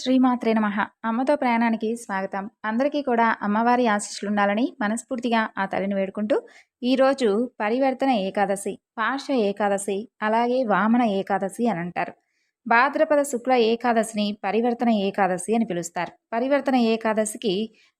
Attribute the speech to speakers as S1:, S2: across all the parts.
S1: శ్రీమాత్రే నమ. అమ్మతో ప్రయాణానికి స్వాగతం. అందరికీ కూడా అమ్మవారి ఆశీస్సులు ఉండాలని మనస్ఫూర్తిగా ఆ తల్లిని వేడుకుంటూ ఈరోజు పరివర్తన ఏకాదశి పార్ష ఏకాదశి అలాగే వామన ఏకాదశి అని అంటారు. భాద్రపద శుక్ల ఏకాదశిని పరివర్తన ఏకాదశి అని పిలుస్తారు. పరివర్తన ఏకాదశికి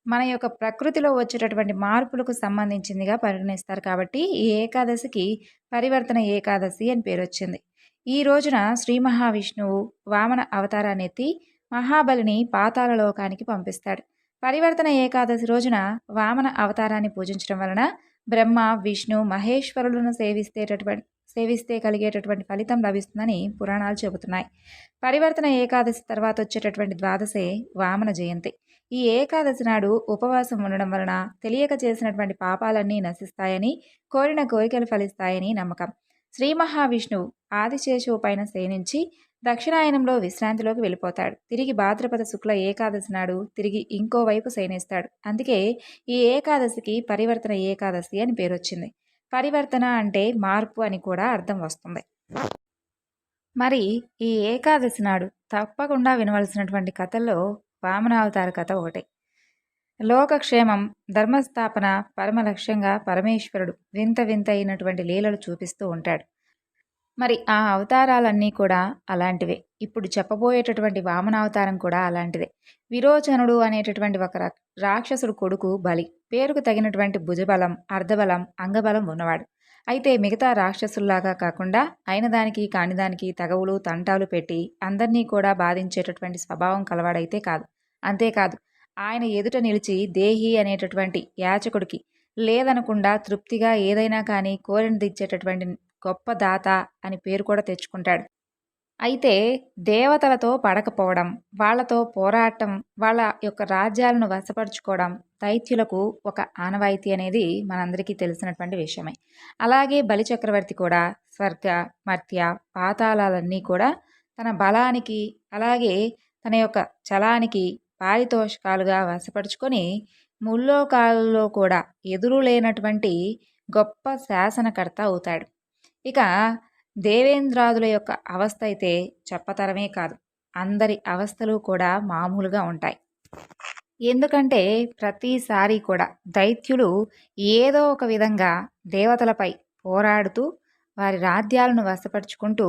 S1: మన యొక్క ప్రకృతిలో వచ్చేటటువంటి మార్పులకు సంబంధించిందిగా పరిగణిస్తారు కాబట్టి ఈ ఏకాదశికి పరివర్తన ఏకాదశి అని పేరు వచ్చింది ఈ రోజున శ్రీ మహావిష్ణువు వామన అవతారాన్ని ఎత్తి మహాబలిని పాతాళలోకానికి పంపిస్తాడు. పరివర్తన ఏకాదశి రోజున వామన అవతారాన్ని పూజించడం వలన బ్రహ్మ విష్ణు మహేశ్వరులను సేవిస్తేటటువంటి సేవిస్తే కలిగేటటువంటి ఫలితం లభిస్తుందని పురాణాలు చెబుతున్నాయి. పరివర్తన ఏకాదశి తర్వాత వచ్చేటటువంటి ద్వాదశే వామన జయంతి. ఈ ఏకాదశి నాడు ఉపవాసం ఉండడం వలన తెలియక చేసినటువంటి పాపాలన్నీ నశిస్తాయని కోరిన కోరికలు ఫలిస్తాయని నమ్మకం. శ్రీ మహావిష్ణువు ఆదిశేషువు పైన శయనించి దక్షిణాయనంలో విశ్రాంతిలోకి వెళ్ళిపోతాడు. తిరిగి భాద్రపద శుక్ల ఏకాదశి నాడు తిరిగి ఇంకోవైపు శయనిస్తాడు. అందుకే ఈ ఏకాదశికి పరివర్తన ఏకాదశి అని పేరు వచ్చింది పరివర్తన అంటే మార్పు అని కూడా అర్థం వస్తుంది. మరి ఈ ఏకాదశి నాడు తప్పకుండా వినవలసినటువంటి కథల్లో వామనావతార కథ ఒకటి. లోకక్షేమం ధర్మస్థాపన పరమ లక్ష్యంగా పరమేశ్వరుడు వింత వింత అయినటువంటి లీలలు చూపిస్తూ ఉంటాడు. మరి ఆ అవతారాలన్నీ కూడా అలాంటివే. ఇప్పుడు చెప్పబోయేటటువంటి వామన అవతారం కూడా అలాంటిదే. విరోచనుడు అనేటటువంటి ఒక రాక్షసుడు కొడుకు బలి. పేరుకు తగినటువంటి భుజబలం అర్ధబలం అంగబలం ఉన్నవాడు. అయితే మిగతా రాక్షసుల్లాగా కాకుండా అయిన దానికి కాని దానికి తగవులు తంటాలు పెట్టి అందరినీ కూడా బాధించేటటువంటి స్వభావం కలవాడైతే కాదు. అంతేకాదు ఆయన ఎదుట నిలిచి దేహి అనేటటువంటి యాచకుడికి లేదనకుండా తృప్తిగా ఏదైనా కానీ కోరినదిచ్చేటటువంటి గొప్ప దాత అని పేరు కూడా తెచ్చుకుంటాడు. అయితే దేవతలతో పడకపోవడం వాళ్ళతో పోరాటం వాళ్ళ యొక్క రాజ్యాలను వశపరుచుకోవడం దైత్యులకు ఒక ఆనవాయితీ అనేది మనందరికీ తెలిసినటువంటి విషయమే. అలాగే బలిచక్రవర్తి కూడా స్వర్గ మర్త్య పాతాళాలన్నీ కూడా తన బలానికి అలాగే తన యొక్క చలానికి పారితోషికాలుగా వశపరుచుకొని ముల్లోకాలలో కూడా ఎదురు లేనటువంటి గొప్ప శాసనకర్త అవుతాడు. ఇక దేవేంద్రాదుల యొక్క అవస్థ అయితే చెప్పతరమే కాదు. అందరి అవస్థలు కూడా మామూలుగా ఉంటాయి. ఎందుకంటే ప్రతిసారి కూడా దైత్యులు ఏదో ఒక విధంగా దేవతలపై పోరాడుతూ వారి రాజ్యాలను వశపరుచుకుంటూ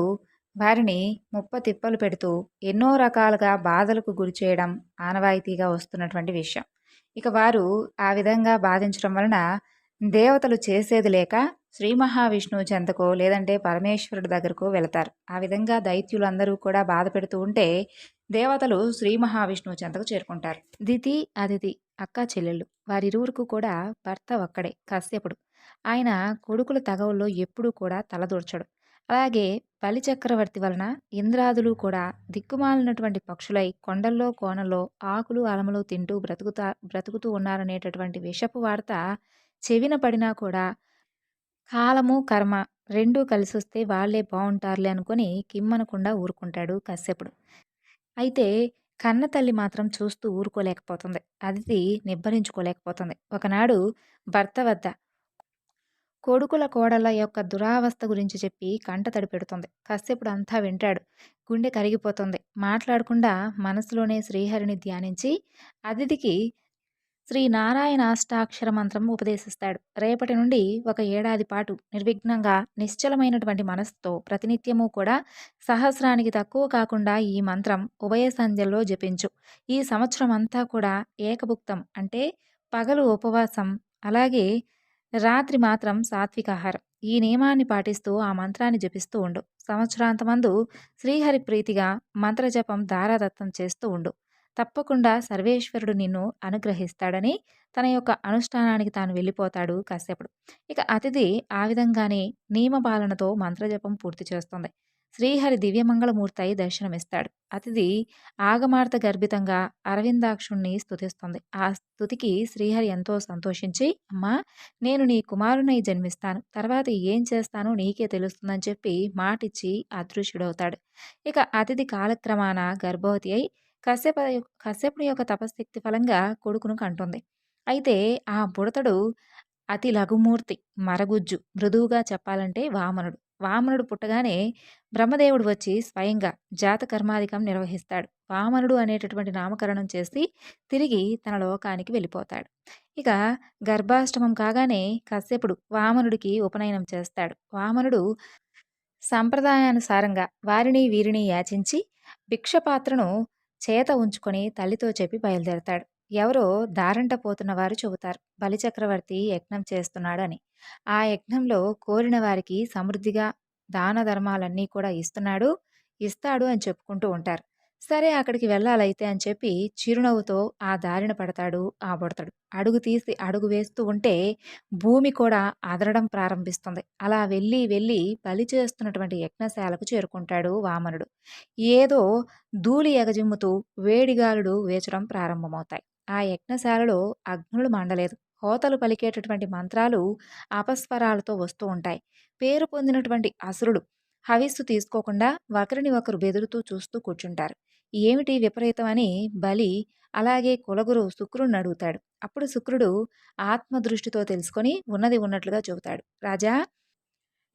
S1: వారిని ముప్ప తిప్పలు పెడుతూ ఎన్నో రకాలుగా బాధలకు గురి చేయడం ఆనవాయితీగా వస్తున్నటువంటి విషయం. ఇక వారు ఆ విధంగా బాధించడం వలన దేవతలు చేసేది లేక శ్రీ మహావిష్ణువు చెంతకో లేదంటే పరమేశ్వరుడి దగ్గరకు వెళతారు. ఆ విధంగా దైత్యులందరూ కూడా బాధ పెడుతూ ఉంటే దేవతలు శ్రీ మహావిష్ణువు చెంతకు చేరుకుంటారు. దితి అదితి అక్క చెల్లెళ్ళు వారిరువురుకు కూడా భర్త ఒక్కడే కశ్యపుడు. ఆయన కొడుకుల తగవుల్లో ఎప్పుడూ కూడా తలదూర్చడు అలాగే బలిచక్రవర్తి వలన ఇంద్రాదులు కూడా దిక్కుమాలినటువంటి పక్షులై కొండల్లో కోనల్లో ఆకులు అలములు తింటూ బ్రతుకుతా బ్రతుకుతూ ఉన్నారనేటటువంటి విషపు వార్త చెవిన పడినా కూడా కాలము కర్మ రెండూ కలిసొస్తే వాళ్ళే బాగుంటారులే అనుకుని కిమ్మనకుండా ఊరుకుంటాడు కశ్యపుడు అయితే కన్న తల్లి మాత్రం చూస్తూ ఊరుకోలేకపోతుంది. అది నిబ్బరించుకోలేకపోతుంది. ఒకనాడు భర్త వద్ద కొడుకుల కోడల యొక్క దురావస్థ గురించి చెప్పి కంట తడి పెడుతుంది కశ్యపుడు అంతా వింటాడు. గుండె కరిగిపోతుంది. మాట్లాడకుండా మనసులోనే శ్రీహరిని ధ్యానించి అతిథికి శ్రీ నారాయణ అష్టాక్షర మంత్రం ఉపదేశిస్తాడు. రేపటి నుండి ఒక ఏడాది పాటు నిర్విఘ్నంగా నిశ్చలమైనటువంటి మనస్సుతో ప్రతినిత్యము కూడా సహస్రానికి తక్కువ కాకుండా ఈ మంత్రం ఉభయ సంధ్యల్లో జపించు. ఈ సంవత్సరం అంతా కూడా ఏకభుక్తం అంటే పగలు ఉపవాసం అలాగే రాత్రి మాత్రం సాత్వికాహారం ఈ నియమాన్ని పాటిస్తూ ఆ మంత్రాన్ని జపిస్తూ ఉండు. సంవత్సరాంతమందు శ్రీహరి ప్రీతిగా మంత్రజపం ధారాదత్తం చేస్తూ ఉండు. తప్పకుండా సర్వేశ్వరుడు నిన్ను అనుగ్రహిస్తాడని తన యొక్క అనుష్ఠానానికి తాను వెళ్ళిపోతాడు కశ్యపుడు ఇక అతిథి ఆ విధంగానే నియమపాలనతో మంత్రజపం పూర్తి చేస్తుంది. శ్రీహరి దివ్యమంగళమూర్తి అయి దర్శనమిస్తాడు. అతిథి ఆగమార్త గర్భితంగా అరవిందాక్షుణ్ణి స్తుతిస్తుంది. ఆ స్థుతికి శ్రీహరి ఎంతో సంతోషించి అమ్మా నేను నీ కుమారునై జన్మిస్తాను. తర్వాత ఏం చేస్తానో నీకే తెలుస్తుందని చెప్పి మాటిచ్చి అదృశ్యుడవుతాడు. ఇక అతిథి కాలక్రమాన గర్భవతి అయి కశ్యప కశ్యపుడి యొక్క తపశక్తి ఫలంగా కొడుకును కంటుంది. అయితే ఆ బుడతడు అతి లఘుమూర్తి మరగుజ్జు మృదువుగా చెప్పాలంటే వామనుడు. వామనుడు పుట్టగానే బ్రహ్మదేవుడు వచ్చి స్వయంగా జాతకర్మాధికం నిర్వహిస్తాడు. వామనుడు అనేటటువంటి నామకరణం చేసి తిరిగి తన లోకానికి వెళ్ళిపోతాడు. ఇక గర్భాష్టమం కాగానే కశ్యపుడు వామనుడికి ఉపనయనం చేస్తాడు. వామనుడు సంప్రదాయానుసారంగా వారిని వీరిని యాచించి భిక్షపాత్రను చేత ఉంచుకొని తల్లితో చెప్పి బయలుదేరతాడు. ఎవరో దారంట పోతున్న వారు చెబుతారు బలిచక్రవర్తి యజ్ఞం చేస్తున్నాడు అని ఆ యజ్ఞంలో కోరిన వారికి సమృద్ధిగా దాన ధర్మాలన్నీ కూడా ఇస్తున్నాడు ఇస్తాడు అని చెప్పుకుంటూ ఉంటారు. సరే అక్కడికి వెళ్ళాలైతే అని చెప్పి చిరునవ్వుతో ఆ దారిన పడతాడు ఆ బుడతడు. అడుగు తీసి అడుగు వేస్తూ ఉంటే భూమి కూడా అదరడం ప్రారంభిస్తుంది. అలా వెళ్ళి వెళ్ళి బలి చేస్తున్నటువంటి యజ్ఞశాలకు చేరుకుంటాడు వామనుడు. ఏదో ధూళి ఎగజిమ్ముతూ వేడిగాలుడు వేచడం ప్రారంభమవుతాయి. ఆ యజ్ఞశాలలో అగ్నులు మండలేదు. హోతలు పలికేటటువంటి మంత్రాలు అపస్వరాలతో వస్తూ ఉంటాయి. పేరు పొందినటువంటి అసురుడు హవిస్సు తీసుకోకుండా ఒకరిని ఒకరు బెదురుతూ చూస్తూ కూర్చుంటారు. ఏమిటి విపరీతం అని బలి అలాగే కులగురు శుక్రుడిని అడుగుతాడు. అప్పుడు శుక్రుడు ఆత్మదృష్టితో తెలుసుకొని ఉన్నది ఉన్నట్లుగా చెబుతాడు. రాజా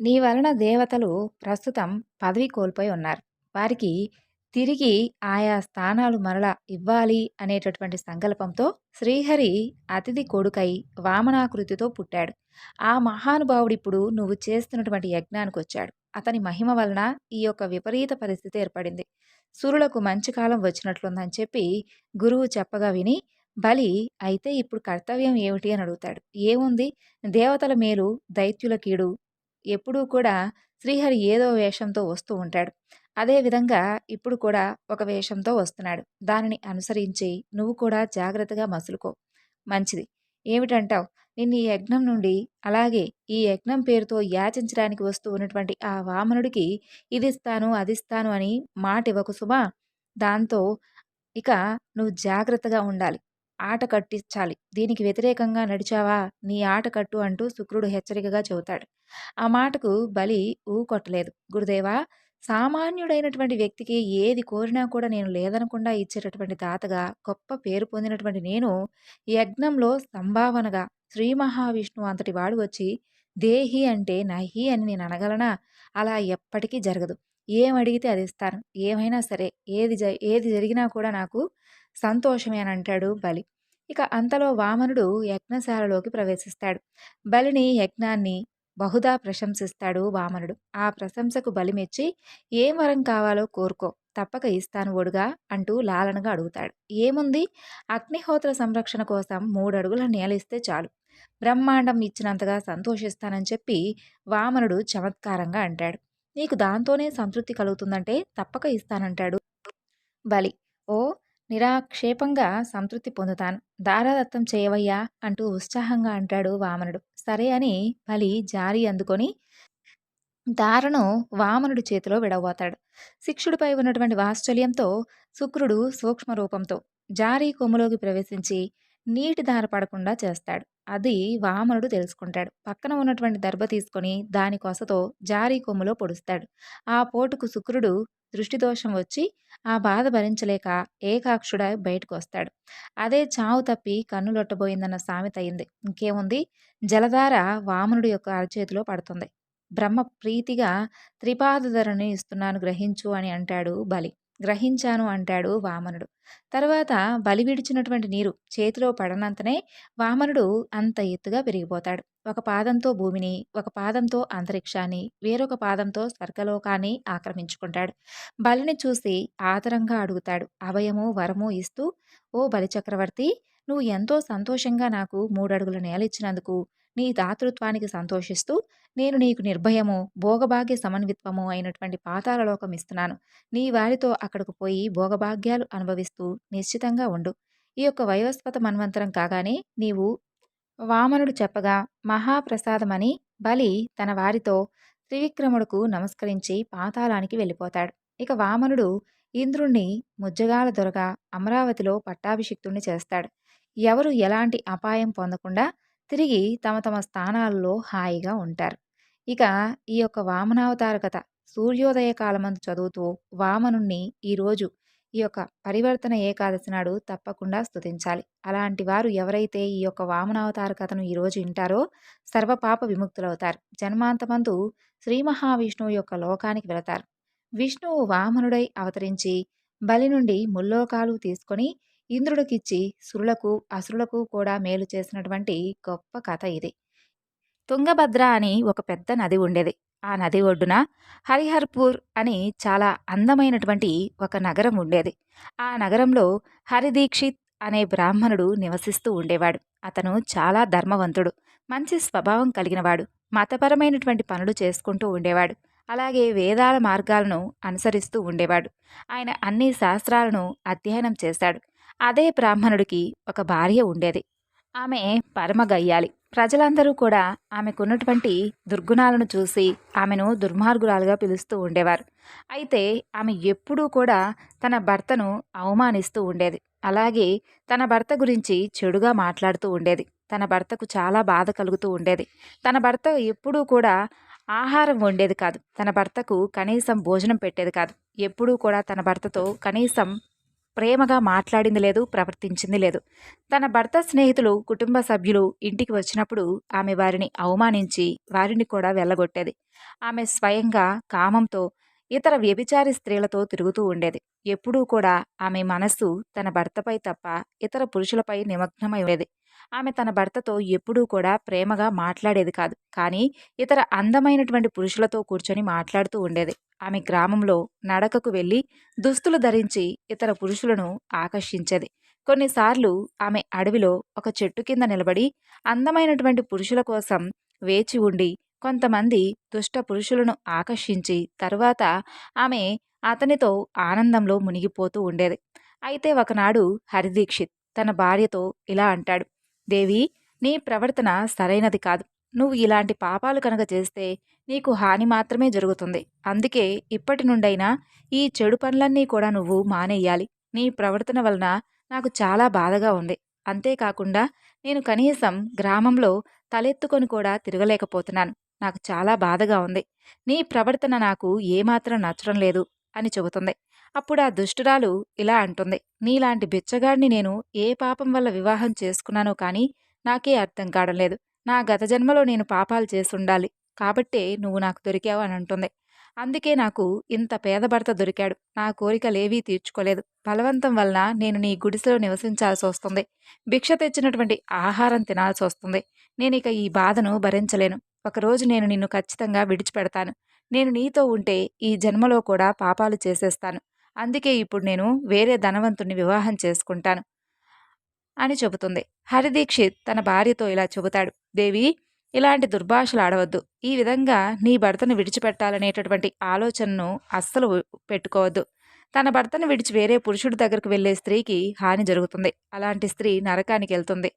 S1: నీ వలన దేవతలు ప్రస్తుతం పదవి కోల్పోయి ఉన్నారు. వారికి తిరిగి ఆయా స్థానాలు మరలా ఇవ్వాలి అనేటటువంటి సంకల్పంతో శ్రీహరి అతిథి కొడుకై వామనాకృతితో పుట్టాడు. ఆ మహానుభావుడిప్పుడు నువ్వు చేస్తున్నటువంటి యజ్ఞానికి వచ్చాడు అతని మహిమ వలన ఈ యొక్క విపరీత పరిస్థితి ఏర్పడింది. సూర్యులకు మంచి కాలం వచ్చినట్లుందని చెప్పి గురువు చెప్పగా విని బలి అయితే ఇప్పుడు కర్తవ్యం ఏమిటి అని అడుగుతాడు. ఏముంది? దేవతల మేలు దైత్యుల కీడు ఎప్పుడూ కూడా శ్రీహరి ఏదో వేషంతో వస్తూ ఉంటాడు. అదేవిధంగా ఇప్పుడు కూడా ఒక వేషంతో వస్తున్నాడు. దానిని అనుసరించి నువ్వు కూడా జాగ్రత్తగా మసులుకో. మంచిది. ఏమిటంటావు? నిన్ను ఈ యజ్ఞం నుండి అలాగే ఈ యజ్ఞం పేరుతో యాచించడానికి వస్తూ ఉన్నటువంటి ఆ వామనుడికి ఇదిస్తాను అదిస్తాను అని మాట ఇవ్వకు సుమా. దాంతో ఇక నువ్వు జాగ్రత్తగా ఉండాలి. ఆట కట్టించాలి. దీనికి వ్యతిరేకంగా నడిచావా? నీ ఆట కట్టు అంటూ శుక్రుడు హెచ్చరికగా చెబుతాడు. ఆ మాటకు బలి ఊ కొట్టలేదు గురుదేవా సామాన్యుడైనటువంటి వ్యక్తికి ఏది కోరినా కూడా నేను లేదనకుండా ఇచ్చేటటువంటి తాతగా గొప్ప పేరు పొందినటువంటి నేను యజ్ఞంలో సంభావనగా శ్రీ మహావిష్ణువు అంతటి వాడు వచ్చి దేహి అంటే నహి అని నేను అనగలనా? అలా ఎప్పటికీ జరగదు. ఏం అడిగితే అది ఇస్తాను. ఏమైనా సరే ఏది జ ఏది జరిగినా కూడా నాకు సంతోషమే అని అంటాడు బలి. ఇక అంతలో వామనుడు యజ్ఞశాలలోకి ప్రవేశిస్తాడు. బలిని యజ్ఞాన్ని బహుదా ప్రశంసిస్తాడు వామనుడు. ఆ ప్రశంసకు బలిమెచ్చి ఏం వరం కావాలో కోరుకో తప్పక ఇస్తాను ఒడుగా అంటూ లాలనగా అడుగుతాడు. ఏముంది? అగ్నిహోత్ర సంరక్షణ కోసం మూడు అడుగుల నేలిస్తే చాలు. బ్రహ్మాండం ఇచ్చినంతగా సంతోషిస్తానని చెప్పి వామనుడు చమత్కారంగా అంటాడు. నీకు దాంతోనే సంతృప్తి కలుగుతుందంటే తప్పక ఇస్తానంటాడు బలి. ఓ నిరాక్షేపంగా సంతృప్తి పొందుతాను. దారాదత్తం చేయవయ్యా అంటూ ఉత్సాహంగా అంటాడు వామనుడు. సరే అని బలి జారి అందుకొని దారను వామనుడి చేతిలో విడవబోతాడు. శిక్షుడిపై ఉన్నటువంటి వాత్సల్యంతో శుక్రుడు సూక్ష్మ రూపంతో జారీ కొమ్ములోకి ప్రవేశించి నీటి దార పడకుండా చేస్తాడు. అది వామనుడు తెలుసుకుంటాడు. పక్కన ఉన్నటువంటి దర్భ తీసుకొని దాని కొసతో జారీ కొమ్ములో పొడుస్తాడు. ఆ పోటుకు శుక్రుడు దృష్టిదోషం వచ్చి ఆ బాధ భరించలేక ఏకాక్షుడ బయటకు వస్తాడు అదే చావు తప్పి కన్నులొట్టబోయిందన్న సామెత అయింది. ఇంకేముంది? జలధార వామనుడి యొక్క అరచేతిలో పడుతుంది. బ్రహ్మ ప్రీతిగా త్రిపాదధరని ఇస్తున్నాను గ్రహించు అని అంటాడు బలి. గ్రహించాను అంటాడు వామనుడు. తర్వాత బలి విడిచినటువంటి నీరు చేతిలో పడనంతనే వామనుడు అంత ఎత్తుగా పెరిగిపోతాడు ఒక పాదంతో భూమిని ఒక పాదంతో అంతరిక్షాన్ని వేరొక పాదంతో స్వర్గలోకాన్ని ఆక్రమించుకుంటాడు. బలిని చూసి ఆతరంగా అడుగుతాడు. అభయము వరము ఇస్తూ ఓ బలిచక్రవర్తి నువ్వు ఎంతో సంతోషంగా నాకు మూడడుగుల నేల ఇచ్చినందుకు నీ దాతృత్వానికి సంతోషిస్తూ నేను నీకు నిర్భయము భోగభాగ్య సమన్విత్వము అయినటువంటి పాతాలలోకం ఇస్తున్నాను. నీ వారితో అక్కడికి పోయి భోగభాగ్యాలు అనుభవిస్తూ నిశ్చితంగా ఉండు. ఈ యొక్క వైవస్వత మన్వంతరం కాగానే నీవు వామనుడు చెప్పగా మహాప్రసాదమని బలి తన వారితో త్రివిక్రముడుకు నమస్కరించి పాతాళానికి వెళ్ళిపోతాడు. ఇక వామనుడు ఇంద్రుణ్ణి ముజ్జగాల దొరగా అమరావతిలో పట్టాభిషిక్తుణ్ణి చేస్తాడు. ఎవరు ఎలాంటి అపాయం పొందకుండా తిరిగి తమ తమ స్థానాల్లో హాయిగా ఉంటారు. ఇక ఈ యొక్క వామనావతార కథ సూర్యోదయ కాలమందు చదువుతూ వామనుణ్ణి ఈరోజు ఈ యొక్క పరివర్తన ఏకాదశి నాడు తప్పకుండా స్తుతించాలి. అలాంటి వారు ఎవరైతే ఈ యొక్క వామనావతార కథను ఈరోజు వింటారో సర్వపాప విముక్తులవుతారు. జన్మాంతమందు శ్రీ మహావిష్ణువు యొక్క లోకానికి వెళతారు. విష్ణువు వామనుడై అవతరించి బలి నుండి ముల్లోకాలు తీసుకొని ఇంద్రుడికిచ్చి సురులకు అసురులకు కూడా మేలు చేసినటువంటి గొప్ప కథ ఇది. తుంగభద్ర అని ఒక పెద్ద నది ఉండేది. ఆ నది ఒడ్డున హరిహర్పూర్ అని చాలా అందమైనటువంటి ఒక నగరం ఉండేది. ఆ నగరంలో హరిదీక్షిత్ అనే బ్రాహ్మణుడు నివసిస్తూ ఉండేవాడు. అతను చాలా ధర్మవంతుడు. మంచి స్వభావం కలిగినవాడు. మతపరమైనటువంటి పనులు చేసుకుంటూ ఉండేవాడు. అలాగే వేదాల మార్గాలను అనుసరిస్తూ ఉండేవాడు. ఆయన అన్ని శాస్త్రాలను అధ్యయనం చేశాడు. అదే బ్రాహ్మణుడికి ఒక భార్య ఉండేది. ఆమె పరమగయ్యాలి. ప్రజలందరూ కూడా ఆమెకున్నటువంటి దుర్గుణాలను చూసి ఆమెను దుర్మార్గురాలుగా పిలుస్తూ ఉండేవారు. అయితే ఆమె ఎప్పుడూ కూడా తన భర్తను అవమానిస్తూ ఉండేది. అలాగే తన భర్త గురించి చెడుగా మాట్లాడుతూ ఉండేది. తన భర్తకు చాలా బాధ కలుగుతూ ఉండేది. తన భర్త ఎప్పుడూ కూడా ఆహారం వండేది కాదు. తన భర్తకు కనీసం భోజనం పెట్టేది కాదు. ఎప్పుడూ కూడా తన భర్తతో కనీసం ప్రేమగా మాట్లాడింది లేదు ప్రవర్తించింది లేదు. తన భర్త స్నేహితులు కుటుంబ సభ్యులు ఇంటికి వచ్చినప్పుడు ఆమె వారిని అవమానించి వారిని కూడా వెళ్ళగొట్టేది. ఆమె స్వయంగా కామంతో ఇతర వ్యభిచారి స్త్రీలతో తిరుగుతూ ఉండేది. ఎప్పుడూ కూడా ఆమె మనస్సు తన భర్తపై తప్ప ఇతర పురుషులపై నిమగ్నమై ఉండేది. ఆమె తన భర్తతో ఎప్పుడూ కూడా ప్రేమగా మాట్లాడేది కాదు. కానీ ఇతర అందమైనటువంటి పురుషులతో కూర్చొని మాట్లాడుతూ ఉండేది. ఆమె గ్రామంలో నడకకు వెళ్ళి దుస్తులు ధరించి ఇతర పురుషులను ఆకర్షించేది. కొన్నిసార్లు ఆమె అడవిలో ఒక చెట్టు కింద నిలబడి అందమైనటువంటి పురుషుల కోసం వేచి ఉండి కొంతమంది దుష్ట పురుషులను ఆకర్షించి తరువాత ఆమె అతనితో ఆనందంలో మునిగిపోతూ ఉండేది. అయితే ఒకనాడు హరిదీక్షిత్ తన భార్యతో ఇలా అంటాడు. దేవి నీ ప్రవర్తన సరైనది కాదు. నువ్వు ఇలాంటి పాపాలు కనుక చేస్తే నీకు హాని మాత్రమే జరుగుతుంది. అందుకే ఇప్పటి నుండైనా ఈ చెడు పనులన్నీ కూడా నువ్వు మానేయాలి. నీ ప్రవర్తన వలన నాకు చాలా బాధగా ఉంది. అంతేకాకుండా నేను కనీసం గ్రామంలో తలెత్తుకొని కూడా తిరగలేకపోతున్నాను. నాకు చాలా బాధగా ఉంది. నీ ప్రవర్తన నాకు ఏమాత్రం నచ్చడం లేదు అని చెబుతుంది. అప్పుడు ఆ దుష్టురాలు ఇలా అంటుంది నీలాంటి బిచ్చగాడిని నేను ఏ పాపం వల్ల వివాహం చేసుకున్నానో కానీ నాకే అర్థం కావడం లేదు. నా గత జన్మలో నేను పాపాలు చేసుండాలి. కాబట్టే నువ్వు నాకు దొరికావు అని అంటుంది. అందుకే నాకు ఇంత పేద భర్త దొరికాడు. నా కోరికలేవీ తీర్చుకోలేదు. బలవంతం వలన నేను నీ గుడిసెలో నివసించాల్సి వస్తుంది. భిక్ష తెచ్చినటువంటి ఆహారం తినాల్సి వస్తుంది. నేను ఇక ఈ బాధను భరించలేను. ఒకరోజు నేను నిన్ను ఖచ్చితంగా విడిచిపెడతాను. నేను నీతో ఉంటే ఈ జన్మలో కూడా పాపాలు చేసేస్తాను. అందుకే ఇప్పుడు నేను వేరే ధనవంతుణ్ణి వివాహం చేసుకుంటాను అని చెబుతుంది. హరిదీక్షిత్ తన భార్యతో ఇలా చెబుతాడు. దేవి ఇలాంటి దుర్భాషలు ఆడవద్దు. ఈ విధంగా నీ భర్తను విడిచిపెట్టాలనేటటువంటి ఆలోచనను అస్సలు పెట్టుకోవద్దు. తన భర్తను విడిచి వేరే పురుషుడి దగ్గరకు వెళ్ళే స్త్రీకి హాని జరుగుతుంది. అలాంటి స్త్రీ నరకానికి వెళ్తుంది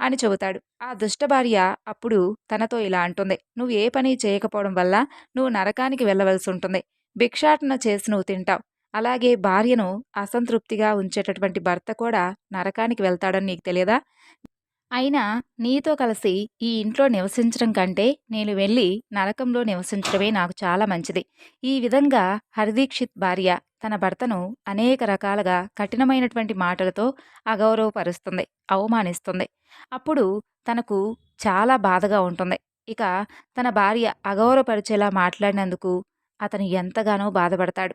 S1: అని చెబుతాడు. ఆ దుష్ట భార్య అప్పుడు తనతో ఇలా అంటుంది. నువ్వు ఏ పని చేయకపోవడం వల్ల నువ్వు నరకానికి వెళ్ళవలసి ఉంటుంది. భిక్షాటన చేసి నువ్వు తింటావు. అలాగే భార్యను అసంతృప్తిగా ఉంచేటటువంటి భర్త కూడా నరకానికి వెళ్తాడని నీకు తెలియదా? అయినా నీతో కలిసి ఈ ఇంట్లో నివసించడం కంటే నేను వెళ్ళి నరకంలో నివసించడమే నాకు చాలా మంచిది. ఈ విధంగా హరిదీక్షిత్ భార్య తన భర్తను అనేక రకాలుగా కఠినమైనటువంటి మాటలతో అగౌరవపరుస్తుంది అవమానిస్తుంది. అప్పుడు తనకు చాలా బాధగా ఉంటుంది. ఇక తన భార్య అగౌరవపరిచేలా మాట్లాడినందుకు అతను ఎంతగానో బాధపడతాడు.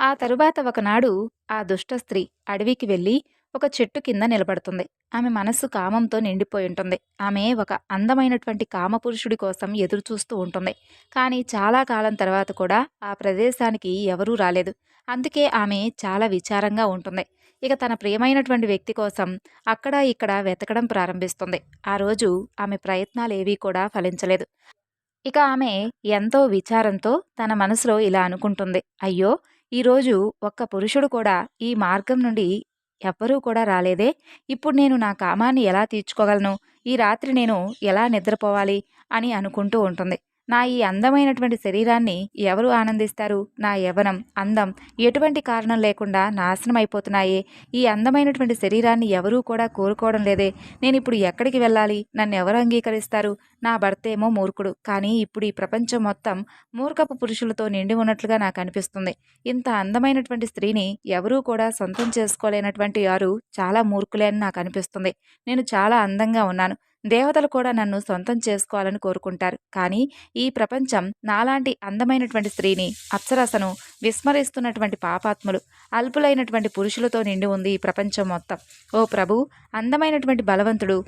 S1: ఆ తరువాత ఒకనాడు ఆ దుష్ట స్త్రీ అడవికి వెళ్ళి ఒక చెట్టు కింద నిలబడుతుంది. ఆమె మనస్సు కామంతో నిండిపోయి ఉంటుంది. ఆమె ఒక అందమైనటువంటి కామపురుషుడి కోసం ఎదురు చూస్తూ ఉంటుంది. కానీ చాలా కాలం తర్వాత కూడా ఆ ప్రదేశానికి ఎవరూ రాలేదు. అందుకే ఆమె చాలా విచారంగా ఉంటుంది. ఇక తన ప్రియమైనటువంటి వ్యక్తి కోసం అక్కడ ఇక్కడ వెతకడం ప్రారంభిస్తుంది. ఆ రోజు ఆమె ప్రయత్నాలేవీ కూడా ఫలించలేదు. ఇక ఆమె ఎంతో విచారంతో తన మనసులో ఇలా అనుకుంటుంది. అయ్యో ఈరోజు ఒక్క పురుషుడు కూడా ఈ మార్గం నుండి ఎవ్వరూ కూడా రాలేదే. ఇప్పుడు నేను నా కామాన్ని ఎలా తీర్చుకోగలను? ఈ రాత్రి నేను ఎలా నిద్రపోవాలి? అని అనుకుంటూ ఉంటుంది. నా ఈ అందమైనటువంటి శరీరాన్ని ఎవరు ఆనందిస్తారు? నా యవనం అందం ఎటువంటి కారణం లేకుండా నాశనం అయిపోతున్నాయే ఈ అందమైనటువంటి శరీరాన్ని ఎవరూ కూడా కోరుకోవడం లేదే. నేను ఇప్పుడు ఎక్కడికి వెళ్ళాలి? నన్ను ఎవరు అంగీకరిస్తారు? నా భర్త ఏమో మూర్ఖుడు. కానీ ఇప్పుడు ఈ ప్రపంచం మొత్తం మూర్ఖపు పురుషులతో నిండి ఉన్నట్లుగా నాకు అనిపిస్తుంది ఇంత అందమైనటువంటి స్త్రీని ఎవరూ కూడా సొంతం చేసుకోలేనటువంటి వారు చాలా మూర్ఖులే అని నాకు అనిపిస్తుంది నేను చాలా అందంగా ఉన్నాను. దేవతలు కూడా నన్ను సొంతం చేసుకోవాలని కోరుకుంటారు. కానీ ఈ ప్రపంచం నాలాంటి అందమైనటువంటి స్త్రీని అప్సరసను విస్మరిస్తున్నటువంటి పాపాత్ములు అల్పులైనటువంటి పురుషులతో నిండి ఉంది ఈ ప్రపంచం మొత్తం. ఓ ప్రభు అందమైనటువంటి బలవంతుడు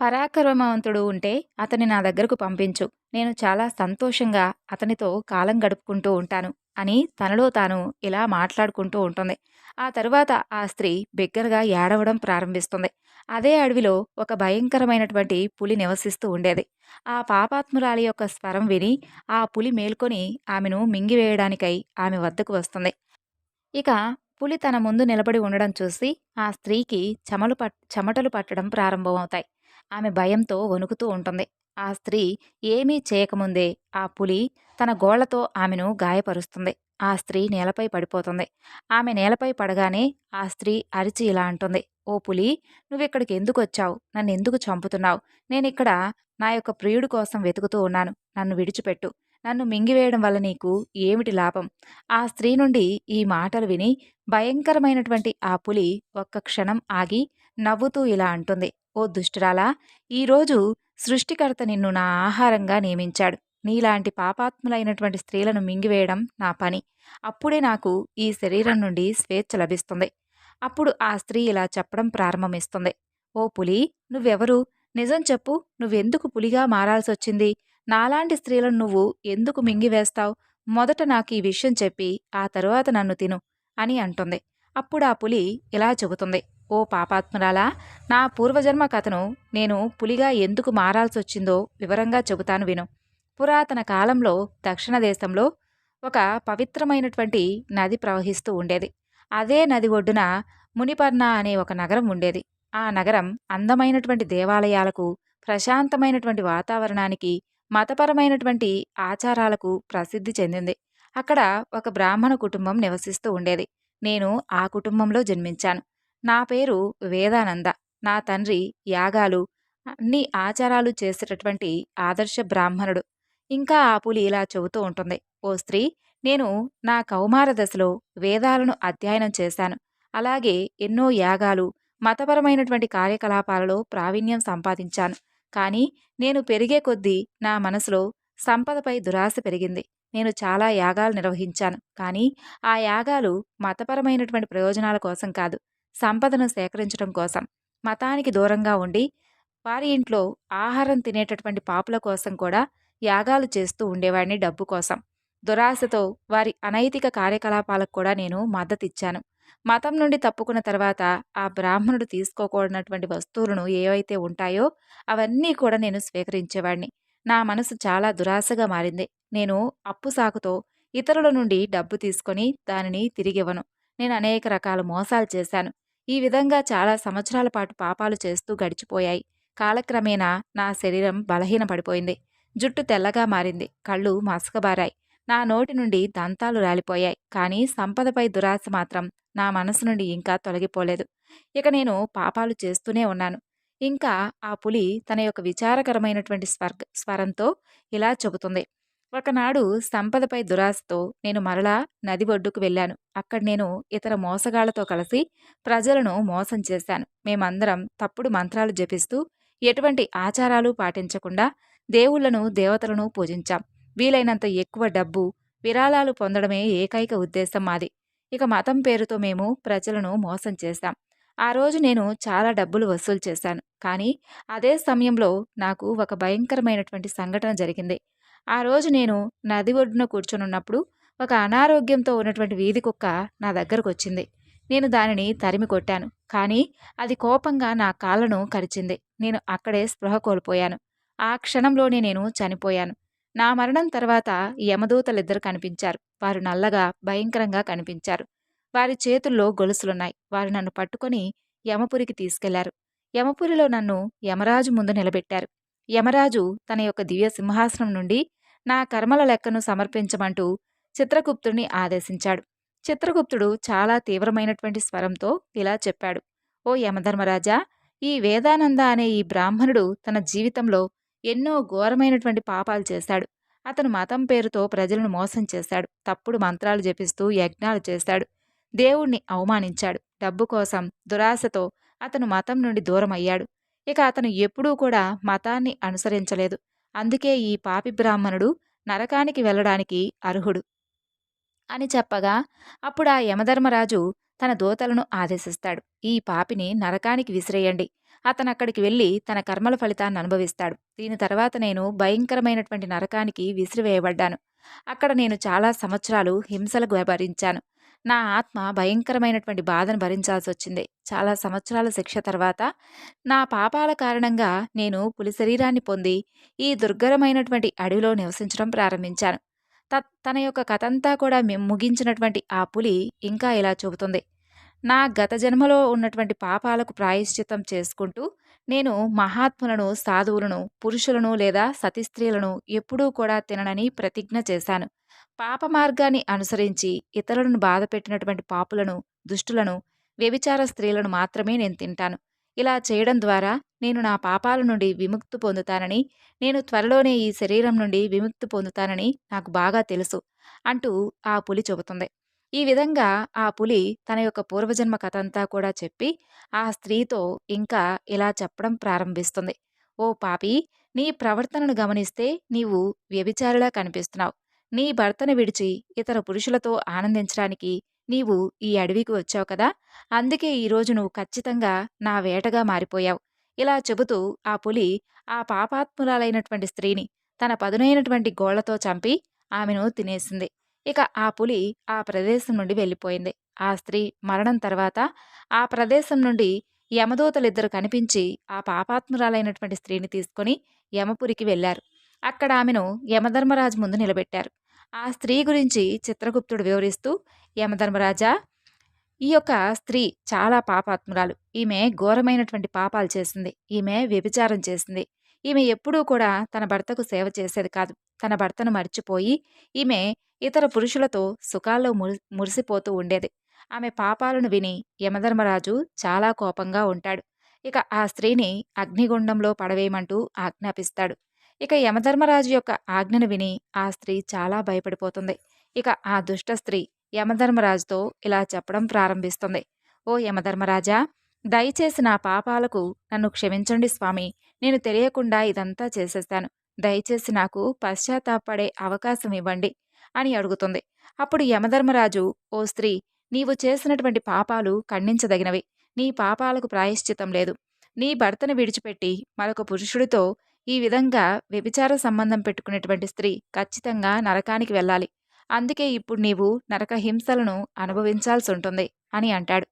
S1: పరాక్రమవంతుడు ఉంటే అతని నా దగ్గరకు పంపించు. నేను చాలా సంతోషంగా అతనితో కాలం గడుపుకుంటూ ఉంటాను అని తనలో తాను ఇలా మాట్లాడుకుంటూ ఉంటుంది. ఆ తరువాత ఆ స్త్రీ బిగ్గరగా ఏడవడం ప్రారంభిస్తుంది. అదే అడవిలో ఒక భయంకరమైనటువంటి పులి నివసిస్తూ ఉండేది. ఆ పాపాత్మురాలి యొక్క స్వరం విని ఆ పులి మేల్కొని ఆమెను మింగివేయడానికై ఆమె వద్దకు వస్తుంది. ఇక పులి తన ముందు నిలబడి ఉండడం చూసి ఆ స్త్రీకి చెమలు పట్ చెమటలు పట్టడం ప్రారంభమవుతాయి. ఆమె భయంతో వణుకుతూ ఉంటుంది. ఆ స్త్రీ ఏమీ చేయకముందే ఆ పులి తన గోళ్ళతో ఆమెను గాయపరుస్తుంది. ఆ స్త్రీ నేలపై పడిపోతుంది. ఆమె నేలపై పడగానే ఆ స్త్రీ అరిచి ఇలా అంటుంది. ఓ పులి నువ్విక్కడికి ఎందుకు వచ్చావు నన్ను ఎందుకు చంపుతున్నావు? నేనిక్కడ నా యొక్క ప్రియుడి కోసం వెతుకుతూ ఉన్నాను. నన్ను విడిచిపెట్టు. నన్ను మింగివేయడం వల్ల నీకు ఏమిటి లాభం? ఆ స్త్రీ నుండి ఈ మాటలు విని భయంకరమైనటువంటి ఆ పులి ఒక్క క్షణం ఆగి నవ్వుతూ ఇలా అంటుంది. ఓ దుష్టురాలా ఈరోజు సృష్టికర్త నిన్ను నా ఆహారంగా నియమించాడు. నీలాంటి పాపాత్ములైనటువంటి స్త్రీలను మింగివేయడం నా పని. అప్పుడే నాకు ఈ శరీరం నుండి స్వేచ్ఛ లభిస్తుంది. అప్పుడు ఆ స్త్రీ ఇలా చెప్పడం ప్రారంభమిస్తుంది. ఓ పులి నువ్వెవరు? నిజం చెప్పు నువ్వెందుకు పులిగా మారాల్సి వచ్చింది నాలాంటి స్త్రీలను నువ్వు ఎందుకు మింగివేస్తావు? మొదట నాకు ఈ విషయం చెప్పి ఆ తరువాత నన్ను తిను అని అంటుంది. అప్పుడు ఆ పులి ఇలా చెబుతుంది. ఓ పాపాత్మురాలా నా పూర్వజన్మ కథను నేను పులిగా ఎందుకు మారాల్సి వచ్చిందో వివరంగా చెబుతాను విను. పురాతన కాలంలో దక్షిణ దేశంలో ఒక పవిత్రమైనటువంటి నది ప్రవహిస్తూ ఉండేది. అదే నది ఒడ్డున మునిపర్ణ అనే ఒక నగరం ఉండేది. ఆ నగరం అందమైనటువంటి దేవాలయాలకు ప్రశాంతమైనటువంటి వాతావరణానికి మతపరమైనటువంటి ఆచారాలకు ప్రసిద్ధి చెందింది. అక్కడ ఒక బ్రాహ్మణ కుటుంబం నివసిస్తూ ఉండేది. నేను ఆ కుటుంబంలో జన్మించాను. నా పేరు వేదానంద. నా తండ్రి యాగాలు. అన్ని ఆచారాలు చేసేటటువంటి ఆదర్శ బ్రాహ్మణుడు. ఇంకా ఆ పులి ఇలా చెబుతూ ఉంటుంది. ఓ స్త్రీ నేను నా కౌమార దశలో వేదాలను అధ్యయనం చేశాను. అలాగే ఎన్నో యాగాలు మతపరమైనటువంటి కార్యకలాపాలలో ప్రావీణ్యం సంపాదించాను. కానీ నేను పెరిగే కొద్దీ నా మనసులో సంపదపై దురాశ పెరిగింది. నేను చాలా యాగాలు నిర్వహించాను. కానీ ఆ యాగాలు మతపరమైనటువంటి ప్రయోజనాల కోసం కాదు. సంపదను సేకరించడం కోసం మతానికి దూరంగా ఉండి వారి ఇంట్లో ఆహారం తినేటటువంటి పాపుల కోసం కూడా యాగాలు చేస్తూ ఉండేవాడిని డబ్బు కోసం. దురాశతో వారి అనైతిక కార్యకలాపాలకు కూడా నేను మద్దతిచ్చాను. మతం నుండి తప్పుకున్న తర్వాత ఆ బ్రాహ్మణుడు తీసుకోకూడనటువంటి వస్తువులను ఏవైతే ఉంటాయో అవన్నీ కూడా నేను స్వీకరించేవాడిని. నా మనసు చాలా దురాశగా మారింది. నేను అప్పు సాకుతో ఇతరుల నుండి డబ్బు తీసుకొని దానిని తిరిగివ్వను. నేను అనేక రకాల మోసాలు చేశాను. ఈ విధంగా చాలా సంవత్సరాల పాటు పాపాలు చేస్తూ గడిచిపోయాయి. కాలక్రమేణా నా శరీరం బలహీనపడిపోయింది. జుట్టు తెల్లగా మారింది. కళ్ళు మసకబారాయి. నా నోటి నుండి దంతాలు రాలిపోయాయి. కానీ సంపదపై దురాశ మాత్రం నా మనసు నుండి ఇంకా తొలగిపోలేదు. ఇక నేను పాపాలు చేస్తూనే ఉన్నాను. ఇంకా ఆ పులి తన యొక్క విచారకరమైనటువంటి స్వర్గ స్వరంతో ఇలా చెబుతుంది. ఒకనాడు సంపదపై దురాశతో నేను మరలా నది ఒడ్డుకు వెళ్ళాను. అక్కడ నేను ఇతర మోసగాళ్ళతో కలిసి ప్రజలను మోసం చేశాను. మేమందరం తప్పుడు మంత్రాలు జపిస్తూ ఎటువంటి ఆచారాలు పాటించకుండా దేవుళ్ళను దేవతలను పూజించాం. వీలైనంత ఎక్కువ డబ్బు విరాళాలు పొందడమే ఏకైక ఉద్దేశం మాది. ఇక మతం పేరుతో మేము ప్రజలను మోసం చేశాం. ఆ రోజు నేను చాలా డబ్బులు వసూలు చేశాను. కానీ అదే సమయంలో నాకు ఒక భయంకరమైనటువంటి సంఘటన జరిగింది. ఆ రోజు నేను నది ఒడ్డున కూర్చొనున్నప్పుడు ఒక అనారోగ్యంతో ఉన్నటువంటి వీధి కుక్క నా దగ్గరకు వచ్చింది నేను దానిని తరిమి కొట్టాను. కానీ అది కోపంగా నా కాళ్ళను కరిచింది. నేను అక్కడే స్పృహ కోల్పోయాను. ఆ క్షణంలోనే నేను చనిపోయాను. నా మరణం తర్వాత యమదూతలిద్దరు కనిపించారు. వారు నల్లగా భయంకరంగా కనిపించారు. వారి చేతుల్లో గొలుసులున్నాయి. వారు నన్ను పట్టుకొని యమపురికి తీసుకెళ్ళారు. యమపురిలో నన్ను యమరాజు ముందు నిలబెట్టారు. యమరాజు తన యొక్క దివ్య సింహాసనం నుండి నా కర్మల లెక్కను సమర్పించమంటూ చిత్రగుప్తుడిని ఆదేశించాడు. చిత్రగుప్తుడు చాలా తీవ్రమైనటువంటి స్వరంతో ఇలా చెప్పాడు. ఓ యమధర్మరాజా ఈ వేదానంద అనే ఈ బ్రాహ్మణుడు తన జీవితంలో ఎన్నో ఘోరమైనటువంటి పాపాలు చేశాడు. అతను మతం పేరుతో ప్రజలను మోసం చేశాడు. తప్పుడు మంత్రాలు జపిస్తూ యజ్ఞాలు చేశాడు. దేవుణ్ణి అవమానించాడు. డబ్బు కోసం దురాశతో అతను మతం నుండి దూరం అయ్యాడు ఇక అతను ఎప్పుడూ కూడా మతాన్ని అనుసరించలేదు. అందుకే ఈ పాపి బ్రాహ్మణుడు నరకానికి వెళ్ళడానికి అర్హుడు అని చెప్పగా అప్పుడు ఆ యమధర్మరాజు తన దూతలను ఆదేశిస్తాడు. ఈ పాపిని నరకానికి విసిరేయండి. అతను అక్కడికి వెళ్ళి తన కర్మల ఫలితాన్ని అనుభవిస్తాడు. దీని తర్వాత నేను భయంకరమైనటువంటి నరకానికి విసిరివేయబడ్డాను. అక్కడ నేను చాలా సంవత్సరాలు హింసలకు వ్యవహరించాను నా ఆత్మ భయంకరమైనటువంటి బాధను భరించాల్సి వచ్చింది చాలా సంవత్సరాల శిక్ష తర్వాత నా పాపాల కారణంగా నేను పులి శరీరాన్ని పొంది ఈ దుర్గరమైనటువంటి అడవిలో నివసించడం ప్రారంభించాను. త తన యొక్క కథంతా కూడా ముగించినటువంటి ఆ పులి ఇంకా ఇలా చెబుతుంది. నా గత జన్మలో ఉన్నటువంటి పాపాలకు ప్రాయశ్చిత్తం చేసుకుంటూ నేను మహాత్ములను సాధువులను పురుషులను లేదా సతీస్త్రీలను ఎప్పుడూ కూడా తిననని ప్రతిజ్ఞ చేశాను. పాప మార్గాన్ని అనుసరించి ఇతరులను బాధపెట్టినటువంటి పాపులను దుష్టులను వ్యభిచార స్త్రీలను మాత్రమే నేను తింటాను. ఇలా చేయడం ద్వారా నేను నా పాపాల నుండి విముక్తి పొందుతానని నేను త్వరలోనే ఈ శరీరం నుండి విముక్తి పొందుతానని నాకు బాగా తెలుసు అంటూ ఆ పులి చెబుతుంది. ఈ విధంగా ఆ పులి తన యొక్క పూర్వజన్మ కథ అంతా కూడా చెప్పి ఆ స్త్రీతో ఇంకా ఇలా చెప్పడం ప్రారంభిస్తుంది. ఓ పాపి నీ ప్రవర్తనను గమనిస్తే నీవు వ్యభిచారిలా కనిపిస్తున్నావు. నీ భర్తను విడిచి ఇతర పురుషులతో ఆనందించడానికి నీవు ఈ అడవికి వచ్చావు కదా! అందుకే ఈరోజు నువ్వు ఖచ్చితంగా నా వేటగా మారిపోయావు. ఇలా చెబుతూ ఆ పులి ఆ పాపాత్మురాలైనటువంటి స్త్రీని తన పదునైనటువంటి గోళ్ళతో చంపి ఆమెను తినేసింది. ఇక ఆ పులి ఆ ప్రదేశం నుండి వెళ్ళిపోయింది. ఆ స్త్రీ మరణం తర్వాత ఆ ప్రదేశం నుండి యమదూతలిద్దరు కనిపించి ఆ పాపాత్మురాలైనటువంటి స్త్రీని తీసుకొని యమపురికి వెళ్ళారు అక్కడ ఆమెను యమధర్మరాజు ముందు నిలబెట్టారు. ఆ స్త్రీ గురించి చిత్రగుప్తుడు వివరిస్తూ యమధర్మరాజా ఈ యొక్క స్త్రీ చాలా పాపాత్మురాలు. ఈమె ఘోరమైనటువంటి పాపాలు చేసింది. ఈమె వ్యభిచారం చేసింది. ఈమె ఎప్పుడూ కూడా తన భర్తకు సేవ చేసేది కాదు. తన భర్తను మర్చిపోయి ఈమె ఇతర పురుషులతో సుఖాల్లో మురి మురిసిపోతూ ఉండేది. ఆమె పాపాలను విని యమధర్మరాజు చాలా కోపంగా ఉంటాడు. ఇక ఆ స్త్రీని అగ్నిగుండంలో పడవేయమంటూ ఆజ్ఞాపిస్తాడు. ఇక యమధర్మరాజు యొక్క ఆజ్ఞను విని ఆ స్త్రీ చాలా భయపడిపోతుంది. ఇక ఆ దుష్ట స్త్రీ యమధర్మరాజుతో ఇలా చెప్పడం ప్రారంభిస్తుంది. ఓ యమధర్మరాజా దయచేసి నా పాపాలకు నన్ను క్షమించండి స్వామి. నేను తెలియకుండా ఇదంతా చేసేస్తాను. దయచేసి నాకు పశ్చాత్తాపడే అవకాశం ఇవ్వండి. అని అడుగుతుంది. అప్పుడు యమధర్మరాజు ఓ స్త్రీ నీవు చేసినటువంటి పాపాలు ఖండించదగినవి. నీ పాపాలకు ప్రాయశ్చితం లేదు. నీ భర్తను విడిచిపెట్టి మరొక పురుషుడితో ఈ విధంగా వ్యభిచార సంబంధం పెట్టుకునేటువంటి స్త్రీ ఖచ్చితంగా నరకానికి వెళ్ళాలి. అందుకే ఇప్పుడు నీవు నరక హింసలను అనుభవించాల్సి ఉంటుంది అని అంటాడు.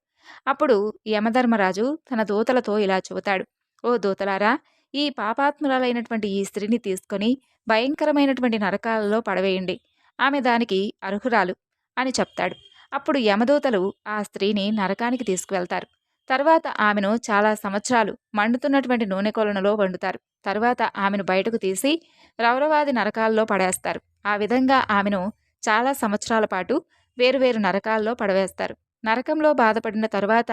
S1: అప్పుడు యమధర్మరాజు తన దూతలతో ఇలా చెబుతాడు. ఓ దూతలారా ఈ పాపాత్మురాలైనటువంటి ఈ స్త్రీని తీసుకొని భయంకరమైనటువంటి నరకాలలో పడవేయండి. ఆమె దానికి అర్హురాలు అని చెప్తాడు. అప్పుడు యమదూతలు ఆ స్త్రీని నరకానికి తీసుకువెళ్తారు. తర్వాత ఆమెను చాలా సంవత్సరాలు మండుతున్నటువంటి నూనె కొలనులో వండుతారు. తర్వాత ఆమెను బయటకు తీసి రౌరవాది నరకాల్లో పడేస్తారు. ఆ విధంగా ఆమెను చాలా సంవత్సరాల పాటు వేరువేరు నరకాల్లో పడవేస్తారు. నరకంలో బాధపడిన తర్వాత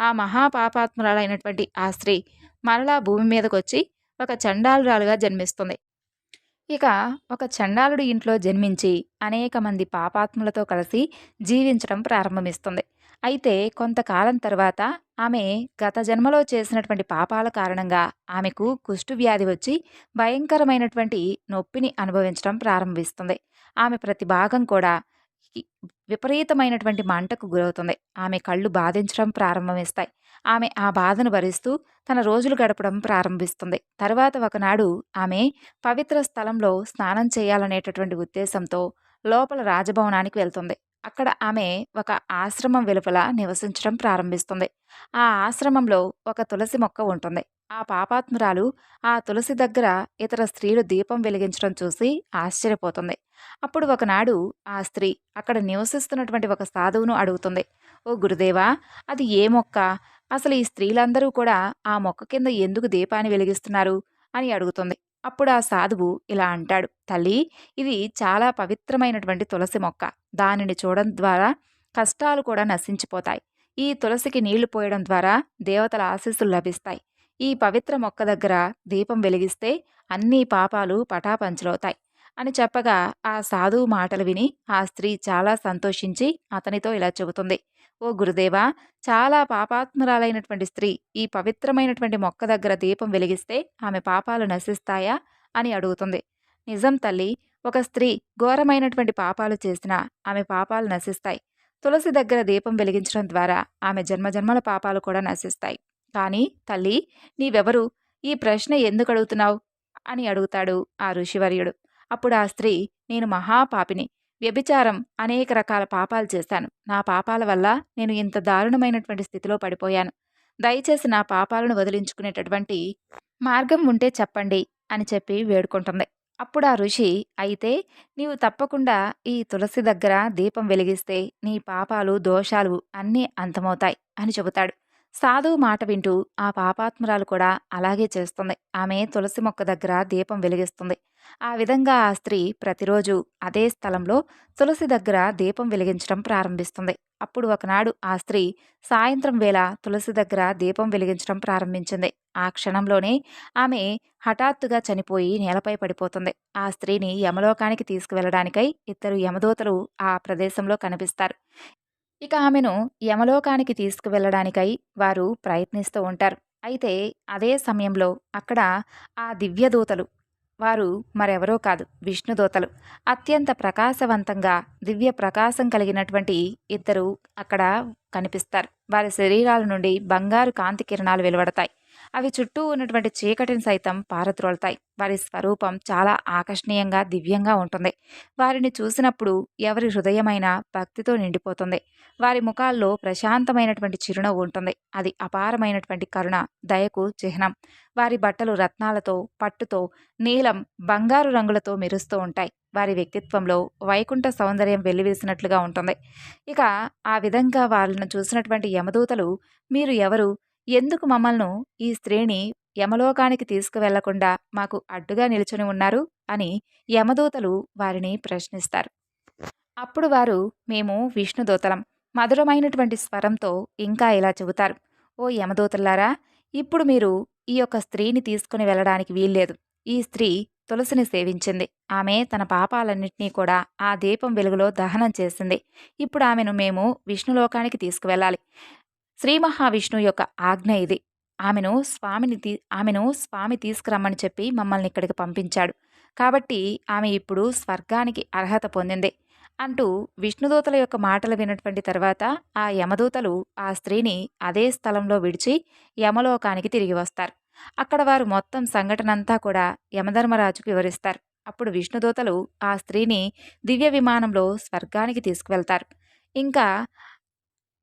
S1: ఆ మహాపాపాత్మురాలైనటువంటి ఆ స్త్రీ మరలా భూమి మీదకొచ్చి ఒక చండాలురాలుగా జన్మిస్తుంది. ఇక ఒక చండాలుడు ఇంట్లో జన్మించి అనేక మంది పాపాత్ములతో కలిసి జీవించడం ప్రారంభమిస్తుంది. అయితే కొంతకాలం తర్వాత ఆమె గత జన్మలో చేసినటువంటి పాపాల కారణంగా ఆమెకు కుష్టు వ్యాధి వచ్చి భయంకరమైనటువంటి నొప్పిని అనుభవించడం ప్రారంభిస్తుంది. ఆమె ప్రతి భాగం కూడా విపరీతమైనటువంటి మంటకు గురవుతుంది. ఆమె కళ్ళు బాధించడం ప్రారంభమిస్తాయి. ఆమె ఆ బాధను భరిస్తూ తన రోజులు గడపడం ప్రారంభిస్తుంది. తర్వాత ఒకనాడు ఆమె పవిత్ర స్థలంలో స్నానం చేయాలనేటటువంటి ఉద్దేశంతో లోపల రాజభవనానికి వెళ్తుంది. అక్కడ ఆమె ఒక ఆశ్రమం వెలుపల నివసించడం ప్రారంభిస్తుంది. ఆ ఆశ్రమంలో ఒక తులసి మొక్క ఉంటుంది. ఆ పాపాత్మురాలు ఆ తులసి దగ్గర ఇతర స్త్రీలు దీపం వెలిగించడం చూసి ఆశ్చర్యపోతుంది. అప్పుడు ఒకనాడు ఆ స్త్రీ అక్కడ నివసిస్తున్నటువంటి ఒక సాధువును అడుగుతుంది. ఓ గురుదేవా అది ఏ మొక్క? అసలు ఈ స్త్రీలందరూ కూడా ఆ మొక్క కింద ఎందుకు దీపాన్ని వెలిగిస్తున్నారు? అని అడుగుతుంది. అప్పుడు ఆ సాధువు ఇలా అంటాడు తల్లి ఇది చాలా పవిత్రమైనటువంటి తులసి మొక్క. దానిని చూడడం ద్వారా కష్టాలు కూడా నశించిపోతాయి. ఈ తులసికి నీళ్ళు పోయడం ద్వారా దేవతల ఆశీస్సులు లభిస్తాయి. ఈ పవిత్ర మొక్క దగ్గర దీపం వెలిగిస్తే అన్ని పాపాలు పటాపంచలవుతాయి. అని చెప్పగా ఆ సాధువు మాటలు విని ఆ స్త్రీ చాలా సంతోషించి అతనితో ఇలా చెబుతుంది ఓ గురుదేవా! చాలా పాపాత్మురాలైనటువంటి స్త్రీ ఈ పవిత్రమైనటువంటి మొక్క దగ్గర దీపం వెలిగిస్తే ఆమె పాపాలు నశిస్తాయా? అని అడుగుతుంది. నిజం తల్లి ఒక స్త్రీ ఘోరమైనటువంటి పాపాలు చేసినా ఆమె పాపాలు నశిస్తాయి. తులసి దగ్గర దీపం వెలిగించడం ద్వారా ఆమె జన్మజన్మల పాపాలు కూడా నశిస్తాయి. కానీ తల్లి నీవెవరు? ఈ ప్రశ్న ఎందుకు అడుగుతున్నావు? అని అడుగుతాడు ఆ ఋషివర్యుడు. అప్పుడు ఆ స్త్రీ నేను మహాపాపిని. వ్యభిచారం అనేక రకాల పాపాలు చేశాను. నా పాపాల వల్ల నేను ఇంత దారుణమైనటువంటి స్థితిలో పడిపోయాను. దయచేసి నా పాపాలను వదిలించుకునేటటువంటి మార్గం ఉంటే చెప్పండి అని చెప్పి వేడుకుంటుంది. అప్పుడు ఆ ఋషి అయితే నీవు తప్పకుండా ఈ తులసి దగ్గర దీపం వెలిగిస్తే నీ పాపాలు దోషాలు అన్నీ అంతమవుతాయి అని చెబుతాడు. సాధువు మాట వింటూ ఆ పాపాత్మురాలు కూడా అలాగే చేస్తుంది. ఆమె తులసి మొక్క దగ్గర దీపం వెలిగిస్తుంది. ఆ విధంగా ఆ స్త్రీ ప్రతిరోజు అదే స్థలంలో తులసి దగ్గర దీపం వెలిగించడం ప్రారంభిస్తుంది. అప్పుడు ఒకనాడు ఆ స్త్రీ సాయంత్రం వేళ తులసి దగ్గర దీపం వెలిగించడం ప్రారంభించింది. ఆ క్షణంలోనే ఆమె హఠాత్తుగా చనిపోయి నేలపై పడిపోతుంది. ఆ స్త్రీని యమలోకానికి తీసుకువెళ్ళడానికై ఇద్దరు యమదూతలు ఆ ప్రదేశంలో కనిపిస్తారు. ఇక ఆమెను యమలోకానికి తీసుకువెళ్ళడానికై వారు ప్రయత్నిస్తూ ఉంటారు. అయితే అదే సమయంలో అక్కడ ఆ దివ్యదూతలు వారు మరెవరో కాదు విష్ణుదూతలు అత్యంత ప్రకాశవంతంగా దివ్య ప్రకాశం కలిగినటువంటి ఇద్దరు అక్కడ కనిపిస్తారు. వారి శరీరాల నుండి బంగారు కాంతి కిరణాలు వెలువడతాయి. అవి చుట్టూ ఉన్నటువంటి చీకటిని సైతం పారద్రోలుతాయి. వారి స్వరూపం చాలా ఆకర్షణీయంగా దివ్యంగా ఉంటుంది. వారిని చూసినప్పుడు ఎవరి హృదయమైన భక్తితో నిండిపోతుంది. వారి ముఖాల్లో ప్రశాంతమైనటువంటి చిరునవ్వు ఉంటుంది. అది అపారమైనటువంటి కరుణ దయకు చిహ్నం. వారి బట్టలు రత్నాలతో పట్టుతో నీలం బంగారు రంగులతో మెరుస్తూ ఉంటాయి. వారి వ్యక్తిత్వంలో వైకుంఠ సౌందర్యం వెల్లివేసినట్లుగా ఉంటుంది. ఇక ఆ విధంగా వాళ్ళను చూసినటువంటి యమదూతలు మీరు ఎవరు? ఎందుకు మమ్మల్ని ఈ స్త్రీని యమలోకానికి తీసుకువెళ్ళకుండా మాకు అడ్డుగా నిలుచుని ఉన్నారు? అని యమదూతలు వారిని ప్రశ్నిస్తారు. అప్పుడు వారు మేము విష్ణుదూతలం మధురమైనటువంటి స్వరంతో ఇంకా ఇలా చెబుతారు. ఓ యమదూతలారా ఇప్పుడు మీరు ఈ యొక్క స్త్రీని తీసుకుని వెళ్ళడానికి వీల్లేదు. ఈ స్త్రీ తులసిని సేవించింది. ఆమె తన పాపాలన్నింటినీ కూడా ఆ దీపం వెలుగులో దహనం చేసింది. ఇప్పుడు ఆమెను మేము విష్ణులోకానికి తీసుకువెళ్ళాలి. శ్రీ మహావిష్ణువు యొక్క ఆజ్ఞ ఇది. ఆమెను స్వామిని తీ ఆమెను స్వామి తీసుకురమ్మని చెప్పి మమ్మల్ని ఇక్కడికి పంపించాడు. కాబట్టి ఆమె ఇప్పుడు స్వర్గానికి అర్హత పొందింది. అంటూ విష్ణుదూతల యొక్క మాటలు వినటువంటి తర్వాత ఆ యమదూతలు ఆ స్త్రీని అదే స్థలంలో విడిచి యమలోకానికి తిరిగి వస్తారు. అక్కడ వారు మొత్తం సంఘటనంతా కూడా యమధర్మరాజుకు వివరిస్తారు. అప్పుడు విష్ణుదూతలు ఆ స్త్రీని దివ్య విమానంలో స్వర్గానికి తీసుకువెళ్తారు. ఇంకా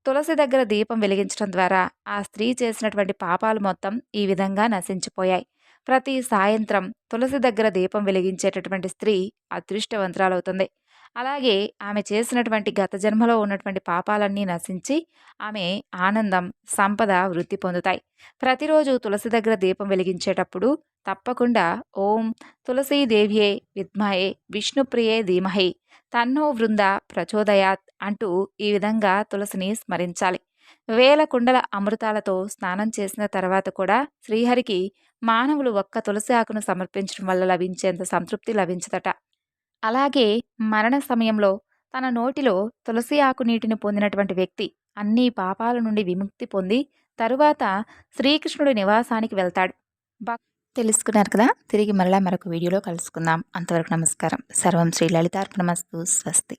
S1: తులసి దగ్గర దీపం వెలిగించడం ద్వారా ఆ స్త్రీ చేసినటువంటి పాపాలు మొత్తం ఈ విధంగా నశించిపోయాయి. ప్రతి సాయంత్రం తులసి దగ్గర దీపం వెలిగించేటటువంటి స్త్రీ అదృష్టవంతురాలవుతుంది. అలాగే ఆమె చేసినటువంటి గత జన్మలో ఉన్నటువంటి పాపాలన్నీ నశించి ఆమె ఆనందం సంపద వృద్ధి పొందుతాయి. ప్రతిరోజు తులసి దగ్గర దీపం వెలిగించేటప్పుడు తప్పకుండా ఓం తులసీదేవ్యే విద్మయే విష్ణుప్రియే ధీమహే తన్నో వృంద ప్రచోదయాత్ అంటూ ఈ విధంగా తులసిని స్మరించాలి. వేల కుండల అమృతాలతో స్నానం చేసిన తర్వాత కూడా శ్రీహరికి మానవులు ఒక్క తులసి ఆకును సమర్పించడం వల్ల లభించేంత సంతృప్తి లభించదట. అలాగే మరణ సమయంలో తన నోటిలో తులసి ఆకు నీటిని పొందినటువంటి వ్యక్తి అన్ని పాపాల నుండి విముక్తి పొంది తరువాత శ్రీకృష్ణుడి నివాసానికి వెళ్తాడు. భక్ తెలుసుకున్నారు కదా? తిరిగి మరలా మరొక వీడియోలో కలుసుకుందాం. అంతవరకు నమస్కారం. సర్వం శ్రీ లలితార్పణమస్తు. స్వస్తి.